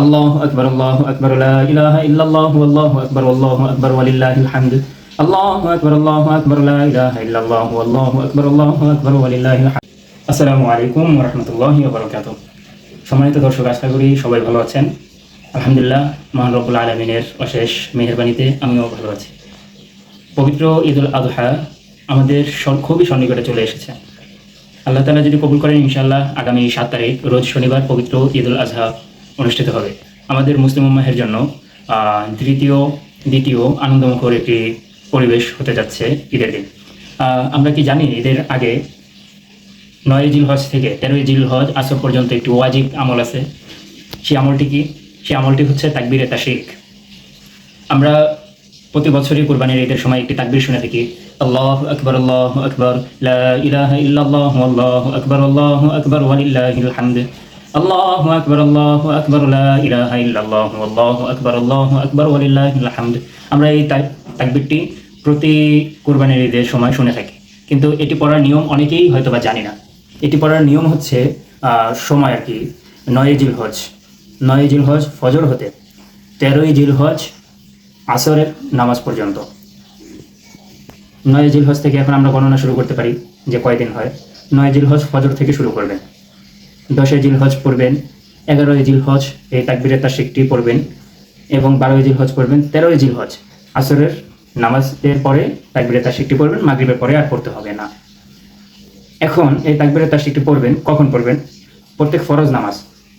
আল্লাহু الله আল্লাহু لا লা ইলাহা الله والله আকবার والله আকবার ولله الحمد الله আকবার الله আকবার لا ইলাহা ইল্লাল্লাহু الله والله আল্লাহু الله ওয়ালিল্লাহিল ولله الحمد আলাইকুম عليكم রাহমাতুল্লাহি الله وبركاته সম্মানিত দর্শক, আশা করি সবাই ভালো আছেন। আলহামদুলিল্লাহ, মহান রব্বুল আলমিনের অশেষ মেহরবানিতে আমিও ভালো আছি। পবিত্র ঈদুল আজহা আমাদের খুবই সন্নিকটে চলে এসেছে। আল্লাহ তালা যদি কবুল করেন ইনশাল্লাহ আগামী সাত তারিখ, রোজ শনিবার পবিত্র ঈদুল আজহা অনুষ্ঠিত হবে। আমাদের মুসলিম উম্মাহের জন্য তৃতীয় দ্বিতীয় আনন্দমুখর একটি পরিবেশ হতে যাচ্ছে ঈদের দিন। আমরা কি জানি ঈদের আগে নয় জিল হজ থেকে তেরোই জিল হজ আসর পর্যন্ত একটি ওয়াজিব আমল আছে? সেই আমলটি কি? সেই আমলটি হচ্ছে তাকবির তাকবিরে তাশিক আমরা প্রতি বছরই কোরবানির ঈদের সময় একটি তাকবির শুনে থাকি, আল্লাহ আকবর আল্লাহ আকবর ইলাহা আল্লাহ আকবর আল্লাহ আকবর আল্লাহ আকবর আল্লাহ আকবর লা ইলাহা ইল্লাল্লাহ আল্লাহ আকবর আল্লাহ আকবর ওয়ালিল্লাহিল হামদ আমরা এই তাক- তাকবিরটি প্রতি কোরবানির ঈদের সময় শুনে থাকি। কিন্তু এটি পড়ার নিয়ম অনেকেই হয়তো বা জানি না। এটি পড়ার নিয়ম হচ্ছে সময় আর কি, নয় জিল হজ নয় জিল হজ ফজর হতে তেরোই জিল হজ আসরের নামাজ পর্যন্ত। নয় জিল হজ থেকে এখন আমরা গণনা শুরু করতে পারি যে কয়দিন হয়। নয় জিল হজ ফজর থেকে শুরু করবেন। দশে জিল হজ পড়বেন, এগারোই জিল হজ এই তাকবিরের তার শিখটি পড়বেন এবং বারোই জিল হজ পড়বেন, তেরোই জিল হজ। আসরের নামাজের পরে তাকবিরের তার শিখটি পড়বেন, মাগরিবের পরে আর পড়তে হবে না। এখন এই তাকবিরের তার শিখটি পড়বেন, কখন পড়বেন? প্রত্যেক ফরজ নামাজ।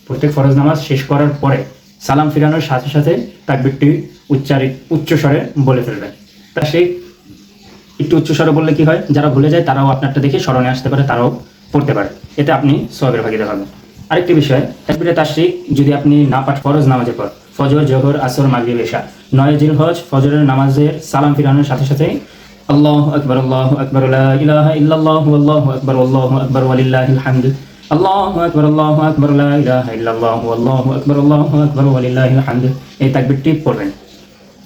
প্রত্যেক ফরজ নামাজ শেষ করার পরে সালাম ফিরানোর সাথে সাথে তাকবিরটি উচ্চারিত উচ্চস্বরে বলে ফেলবেন। তা সেই একটু উচ্চস্বরে বললে কি হয়? যারা ভুলে যায় তারাও আপনারটা দেখে স্মরণে আসতে পারে, তারাও পড়তে পারে। এতে আপনি সবের ভাগিদার হবেন। আরেকটি বিষয়, তাকবিরে তাশরিক যদি আপনি না পাঠ ফরজ নামাজের পর ফজর, জহর, আসর, মাগরিব, এশা, নয় জিল হজ, ফজরের নামাজের সালাম ফিরানোর সাথে সাথে আল্লাহ আকবর আল্লাহ আকবর ইলাহা ইল্লাল্লাহ আল্লাহু আকবর আল্লাহু আকবর, ওয়ালিল্লাহিল হামদ। আল্লাহু আকবর আল্লাহু আকবর ইলাহা ইল্লাল্লাহ আল্লাহু আকবর আল্লাহু আকবর, ওয়ালিল্লাহিল হামদ। এই তাকবিরটি পড়বেন।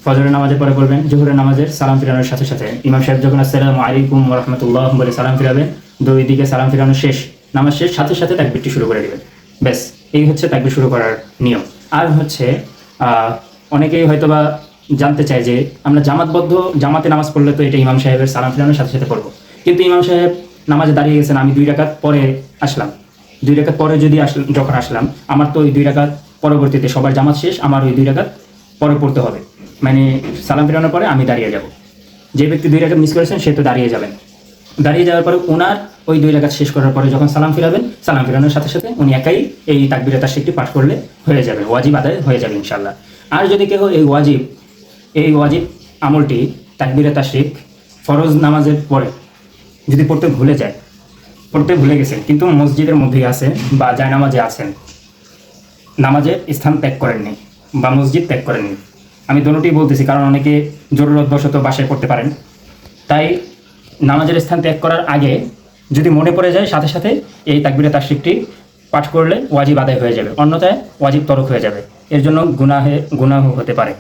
ফজরের নামাজের পরে পড়বেন, জোহরের নামাজের সালাম ফিরানোর সাথে সাথে ইমাম সাহেব যখন আসসালামু আলাইকুম রহমতুল্লাহ বলে সালাম ফিরাবেন দুই দিকে সালাম ফিরানো শেষ। নামাজ শেষ, সাথে সাথে তাকবিরটি শুরু করে দেবেন। ব্যাস, এই হচ্ছে তাকবির শুরু করার নিয়ম। আর হচ্ছে অনেকেই হয়তোবা জানতে চায় যে আমরা জামাতবদ্ধ, জামাতে নামাজ পড়লে তো এটা ইমাম সাহেবের সালাম ফিরানোর সাথে সাথে পড়ব। কিন্তু ইমাম সাহেব নামাজে দাঁড়িয়ে গেছেন, আমি দুই রাকাত পরে আসলাম। দুই রাকাত পরে যদি আসলাম যখন আসলাম, আমার তো ওই দুই রাকাত পরবর্তীতে, সবার জামাত শেষ, আমার ওই দুই রাকাত পরে পড়তে হবে। মানে সালাম ফিরানোর পরে আমি দাঁড়িয়ে যাব। যে ব্যক্তি দুই রাকাত মিস করেছেন, সে তো দাঁড়িয়ে যাবেন। দাঁড়িয়ে যাওয়ার পরে ওনার ওই দুই রাকাত শেষ করার পরে যখন সালাম ফিরাবেন, সালাম ফিরানোর সাথে সাথে উনি একাই এই তাকবিরে তার শিখটি পাঠ করলে হয়ে যাবে, ওয়াজিব আদায় হয়ে যাবে ইনশাল্লাহ আর যদি কেউ এই ওয়াজিব এই ওয়াজিব আমলটি তাকবিরে তার শিখ ফরজ নামাজের পরে যদি পড়তে ভুলে যায়, পড়তে ভুলে গেছেন, কিন্তু মসজিদের মধ্যেই আছে বা জায়নামাজে আছেন নামাজের স্থান ত্যাগ করেননি বা মসজিদ ত্যাগ করেননি, আমি দুটোই বলতেছি কারণ অনেকে জরুরতবশত বাসায় পড়তে পারেন, তাই নামাজের স্থান ত্যাগ করার আগে যদি মনে পড়ে যায়, সাথে সাথে এই তাকবিরে তাশরিকটি পাঠ করলে ওয়াজিব আদায় হয়ে যাবে। অন্যথায় ওয়াজিব তরক হয়ে যাবে। এর জন্য গুনাহে, গুনাহ হতে পারে।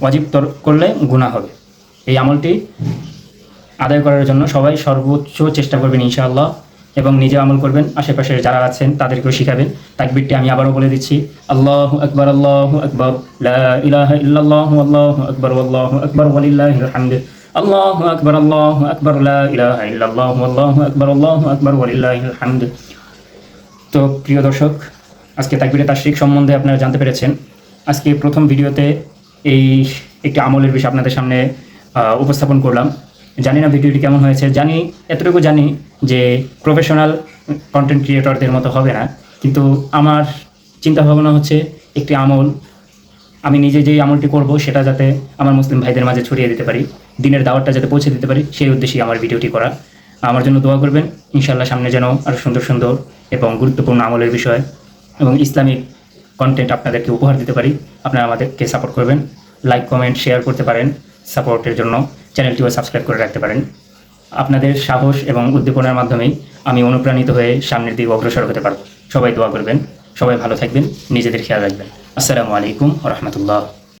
ওয়াজিব তরক করলে গুনাহ হবে। এই আমলটি আদায় করার জন্য সবাই সর্বোচ্চ চেষ্টা করবেন ইনশাআল্লাহ এবং নিজে আমল করবেন। আশেপাশে যারা আছেন, তাদেরকেও শিখাবেন। তাকবিরটি আমি আবারও বলে দিচ্ছি। আল্লাহ আকবর আল্লাহ আকবর। আল্লাহু আকবর আল্লাহু আকবর। হামদ। আল্লাহু আকবর আল্লাহু আকবর, লা ইলাহা ইল্লাল্লাহু, আল্লাহু আকবর আল্লাহু আকবর ওয়ালিল্লাহিল হামদ তো প্রিয় দর্শক, আজকে তাকবিরে তাশরিক সম্বন্ধে আপনারা জানতে পেরেছেন। আজকে প্রথম ভিডিওতে এই একটি আমলের বিষয় আপনাদের সামনে উপস্থাপন করলাম। জানি না ভিডিওটি কেমন হয়েছে, জানি, এতটুকু জানি যে প্রফেশনাল কন্টেন্ট ক্রিয়েটরদের মতো হবে না। কিন্তু আমার চিন্তা ভাবনা হচ্ছে একটি আমল, আমি নিজে যেই আমলটি করব সেটা যাতে আমার মুসলিম ভাইদের মাঝে ছড়িয়ে দিতে পারি। দিনের দাওয়াতটা যাতে পৌঁছে দিতে পারি, সেই উদ্দেশ্যেই আমার ভিডিওটি করা। আমার জন্য দোয়া করবেন ইনশাল্লাহ সামনে যেন আরও সুন্দর সুন্দর এবং গুরুত্বপূর্ণ আমলের বিষয় এবং ইসলামিক কন্টেন্ট আপনাদেরকে উপহার দিতে পারি। আপনারা আমাদেরকে সাপোর্ট করবেন লাইক কমেন্ট শেয়ার করতে পারেন সাপোর্টের জন্য চ্যানেলটিও সাবস্ক্রাইব করে রাখতে পারেন। আপনাদের সাহস এবং উদ্দীপনার মাধ্যমেই আমি অনুপ্রাণিত হয়ে সামনের দিকে অগ্রসর হতে পারব। সবাই দোয়া করবেন, সবাই ভালো থাকবেন, নিজেদের খেয়াল রাখবেন। আসসালামু আলাইকুম রহমতুল্লাহ।